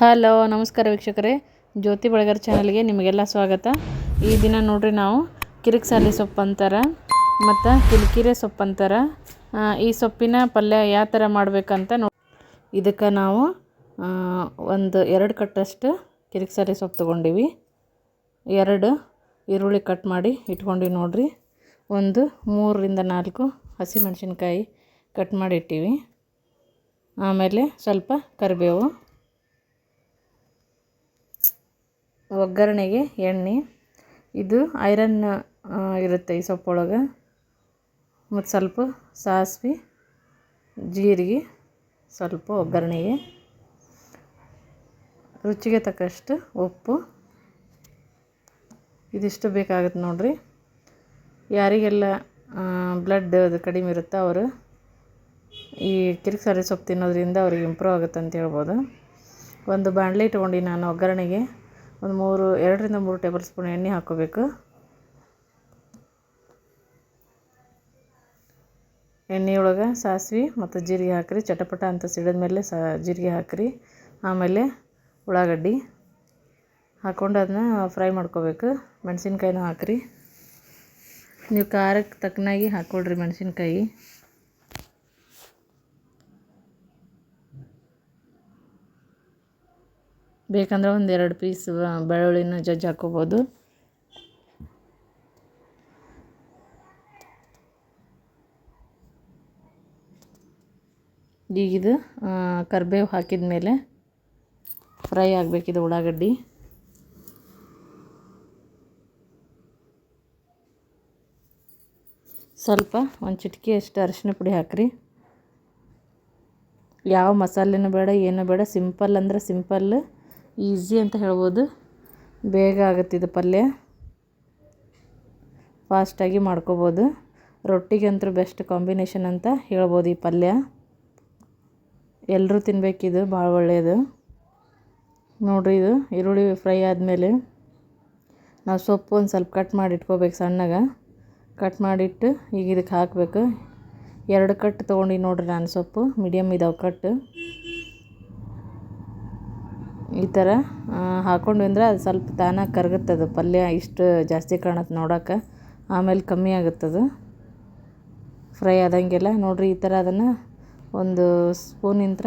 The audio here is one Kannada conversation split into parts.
ಹಲೋ, ನಮಸ್ಕಾರ ವೀಕ್ಷಕರೇ. ಜ್ಯೋತಿ ಬಳಗರ್ ಚಾನಲ್ಗೆ ನಿಮಗೆಲ್ಲ ಸ್ವಾಗತ. ಈ ದಿನ ನೋಡ್ರಿ ನಾವು ಕಿರಿಕ್ಸಾಲಿ ಸೊಪ್ಪು ಅಂತಾರೆ ಮತ್ತು ಕಿರಿಕಿರೆ ಸೊಪ್ಪು ಅಂತಾರೆ. ಈ ಸೊಪ್ಪಿನ ಪಲ್ಯ ಯಾವ ಥರ ಮಾಡಬೇಕಂತ ನೋ ಇದಕ್ಕೆ ನಾವು ಒಂದು ಎರಡು ಕಟ್ಟಷ್ಟು ಕಿರಿಕ್ಸಾಲಿ ಸೊಪ್ಪು ತೊಗೊಂಡಿವಿ. ಎರಡು ಈರುಳ್ಳಿ ಕಟ್ ಮಾಡಿ ಇಟ್ಕೊಂಡಿವಿ ನೋಡ್ರಿ. ಒಂದು ಮೂರರಿಂದ ನಾಲ್ಕು ಹಸಿಮೆಣಸಿನ್ಕಾಯಿ ಕಟ್ ಮಾಡಿ ಇಟ್ಟೀವಿ. ಆಮೇಲೆ ಸ್ವಲ್ಪ ಕರಿಬೇವು. ಒಗ್ಗರಣೆಗೆ ಎಣ್ಣೆ. ಇದು ಐರನ್ ಇರುತ್ತೆ ಈ ಸೊಪ್ಪೊಳಗೆ. ಮತ್ತು ಸ್ವಲ್ಪ ಸಾಸಿವೆ, ಜೀರಿಗೆ, ಸ್ವಲ್ಪ ಒಗ್ಗರಣೆಗೆ. ರುಚಿಗೆ ತಕ್ಕಷ್ಟು ಉಪ್ಪು. ಇದಿಷ್ಟು ಬೇಕಾಗುತ್ತೆ ನೋಡಿರಿ. ಯಾರಿಗೆಲ್ಲ ಬ್ಲಡ್ ಅದು ಕಡಿಮೆ ಇರುತ್ತೋ ಅವರು ಈ ಕಿರಿಕ್ಸಾಲಿ ಸೊಪ್ಪು ತಿನ್ನೋದ್ರಿಂದ ಅವ್ರಿಗೆ ಇಂಪ್ರೂವ್ ಆಗುತ್ತೆ ಅಂತ ಹೇಳ್ಬೋದು. ಒಂದು ಬಾಣಲೆ ಇಟ್ಕೊಂಡು ನಾನು ಒಗ್ಗರಣೆಗೆ ಒಂದು ಮೂರು, ಎರಡರಿಂದ ಮೂರು ಟೇಬಲ್ ಸ್ಪೂನ್ ಎಣ್ಣೆ ಹಾಕ್ಕೋಬೇಕು ಎಣ್ಣೆಯೊಳಗೆ ಸಾಸಿವೆ ಮತ್ತು ಜೀರಿಗೆ ಹಾಕಿರಿ. ಚಟಪಟ ಅಂತ ಸಿಡಿದ ಮೇಲೆ ಸಾ, ಜೀರಿಗೆ ಹಾಕಿರಿ. ಆಮೇಲೆ ಉಳ್ಳಾಗಡ್ಡಿ ಹಾಕ್ಕೊಂಡು ಅದನ್ನ ಫ್ರೈ ಮಾಡ್ಕೋಬೇಕು. ಮೆಣಸಿನ್ಕಾಯಿನೂ ಹಾಕಿರಿ. ನೀವು ಖಾರಕ್ಕೆ ತಕ್ಕನಾಗಿ ಹಾಕ್ಕೊಳ್ರಿ ಮೆಣಸಿನ್ಕಾಯಿ. ಬೇಕಂದ್ರೆ ಒಂದು ಎರಡು ಪೀಸ್ ಬೆಳ್ಳುಳ್ಳಿನ ಜಜ್ಜಿ ಹಾಕ್ಕೋಬೋದು ಈಗಿದು ಕರಿಬೇವು ಹಾಕಿದ ಮೇಲೆ ಫ್ರೈ ಆಗಬೇಕಿದೆ ಉಳ್ಳಾಗಡ್ಡಿ. ಸ್ವಲ್ಪ ಒಂದು ಚಿಟಕಿ ಅಷ್ಟು ಅರಿಶಿನ ಪುಡಿ ಹಾಕ್ರಿ. ಯಾವ ಮಸಾಲೆನೂ ಬೇಡ, ಏನೂ ಬೇಡ, ಸಿಂಪಲ್ ಅಂದ್ರೆ ಸಿಂಪಲ್. ಈಸಿ ಅಂತ ಹೇಳ್ಬೋದು. ಬೇಗ ಆಗುತ್ತೆ ಇದು ಪಲ್ಯ. ಫಾಸ್ಟಾಗಿ ಮಾಡ್ಕೋಬೋದು. ರೊಟ್ಟಿಗಂತೂ ಬೆಸ್ಟ್ ಕಾಂಬಿನೇಷನ್ ಅಂತ ಹೇಳ್ಬೋದು ಈ ಪಲ್ಯ. ಎಲ್ಲರೂ ತಿನ್ನಬೇಕಿದು ಭಾಳ ಒಳ್ಳೆಯದು ನೋಡಿರಿ ಇದು, ಈರುಳ್ಳಿ ಫ್ರೈ ಆದಮೇಲೆ ನಾವು ಸೊಪ್ಪು ಒಂದು ಸ್ವಲ್ಪ ಕಟ್ ಮಾಡಿ ಇಟ್ಕೋಬೇಕು ಸಣ್ಣಗೆ. ಕಟ್ ಮಾಡಿಟ್ಟು ಈಗ ಇದಕ್ಕೆ ಹಾಕಬೇಕು. ಎರಡು ಕಟ್ ತೊಗೊಂಡು ನೋಡಿರಿ ನಾನು ಸೊಪ್ಪು ಮೀಡಿಯಮ್ ಇದಾವೆ ಕಟ್ಟು ಈ ಥರ ಹಾಕ್ಕೊಂಡ್ವಿ ಅಂದ್ರೆ ಅದು ಸ್ವಲ್ಪ ತಾನಾಗಿ ಅದು. ಪಲ್ಯ ಇಷ್ಟು ಜಾಸ್ತಿ ಕಾಣತ್ತೆ ನೋಡೋಕೆ. ಆಮೇಲೆ ಕಮ್ಮಿ ಆಗುತ್ತದು ಫ್ರೈ ಆದಂಗೆಲ್ಲ. ನೋಡಿರಿ, ಈ ಥರ ಅದನ್ನು ಒಂದು ಸ್ಪೂನಿಂದ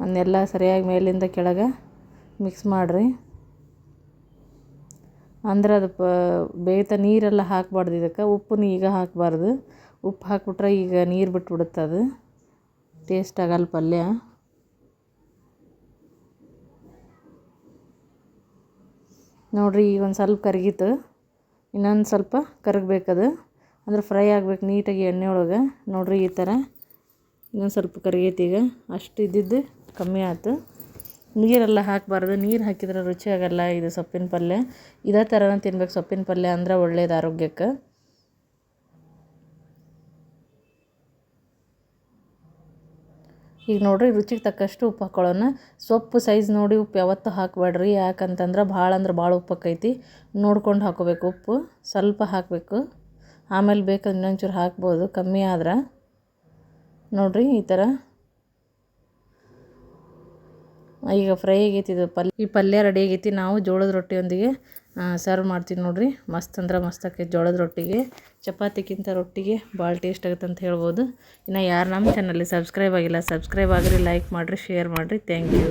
ಅದನ್ನೆಲ್ಲ ಸರಿಯಾಗಿ ಮೇಲಿಂದ ಕೆಳಗೆ ಮಿಕ್ಸ್ ಮಾಡಿರಿ. ಅಂದ್ರೆ ಅದು ಪ, ಬೇಯ್ತಾ ನೀರೆಲ್ಲ ಹಾಕ್ಬಾರ್ದು ಇದಕ್ಕೆ. ಉಪ್ಪನ್ನು ಈಗ ಹಾಕಬಾರ್ದು. ಉಪ್ಪು ಹಾಕ್ಬಿಟ್ರೆ ಈಗ ನೀರು ಬಿಟ್ಬಿಡುತ್ತೆ ಅದು. ಟೇಸ್ಟ್ ಆಗಲ್ಲ ಪಲ್ಯ. ನೋಡಿರಿ, ಈಗ ಒಂದು ಸ್ವಲ್ಪ ಕರಗಿತು ಇನ್ನೊಂದು ಸ್ವಲ್ಪ ಕರಗಬೇಕದು. ಅಂದ್ರೆ ಫ್ರೈ ಆಗ್ಬೇಕು, ನೀಟಾಗಿ ಎಣ್ಣೆ ಒಳಗೆ. ನೋಡಿರಿ, ಈ ಥರ ಇನ್ನೊಂದು ಸ್ವಲ್ಪ ಕರಗೈತಿ ಈಗ. ಅಷ್ಟು ಇದ್ದಿದ್ದು ಕಮ್ಮಿ ಆಯ್ತು ನೀರೆಲ್ಲ ಹಾಕಬಾರ್ದು. ನೀರು ಹಾಕಿದ್ರೆ ರುಚಿ ಇದು ಸೊಪ್ಪಿನ ಪಲ್ಯ. ಇದೇ ಥರನೇ ತಿನ್ಬೇಕು ಸೊಪ್ಪಿನ ಪಲ್ಯ ಅಂದ್ರೆ ಒಳ್ಳೇದು ಆರೋಗ್ಯಕ್ಕೆ. ಈಗ ನೋಡಿರಿ ರುಚಿಗೆ ತಕ್ಕಷ್ಟು ಉಪ್ಪು ಹಾಕ್ಕೊಳ್ಳೋಣ ಸೊಪ್ಪು ಸೈಜ್ ನೋಡಿ ಉಪ್ಪು ಯಾವತ್ತೂ ಹಾಕಬೇಡ್ರಿ ಯಾಕಂತಂದ್ರೆ ಭಾಳ ಅಂದ್ರೆ ಭಾಳ ಉಪ್ಪು ನೋಡ್ಕೊಂಡು ಹಾಕೋಬೇಕು ಉಪ್ಪು. ಸ್ವಲ್ಪ ಹಾಕಬೇಕು. ಆಮೇಲೆ ಬೇಕಾದ್ರೆ ಇನ್ನೊಂಚೂರು ಹಾಕ್ಬೋದು. ಕಮ್ಮಿ ಆದ್ರೆ. ನೋಡಿರಿ ಈ ಥರ ಈಗ ಫ್ರೈ ಆಗೈತಿ ಇದು ಪಲ್ಯ. ಈ ಪಲ್ಯ ರೆಡಿ ಆಗೈತಿ. ನಾವು ಜೋಳದ ರೊಟ್ಟಿಯೊಂದಿಗೆ ಸರ್ವ್ ಮಾಡ್ತೀವಿ ನೋಡಿರಿ. ಮಸ್ತ್ ಅಂದ್ರೆ ಮಸ್ತ್ ಆಕೈತಿ ಜೋಳದ ರೊಟ್ಟಿಗೆ. ಚಪಾತಿಗಿಂತ ರೊಟ್ಟಿಗೆ ಭಾಳ ಟೇಸ್ಟ್ ಆಗುತ್ತೆ ಅಂತ ಹೇಳ್ಬೋದು. ಇನ್ನು ಯಾರು ನಮ್ಮ ಚಾನಲ್ಲಿ ಸಬ್ಸ್ಕ್ರೈಬ್ ಆಗಿಲ್ಲ ಸಬ್ಸ್ಕ್ರೈಬ್ ಆಗಿರಿ ಲೈಕ್ ಮಾಡಿರಿ ಶೇರ್ ಮಾಡಿರಿ. Thank you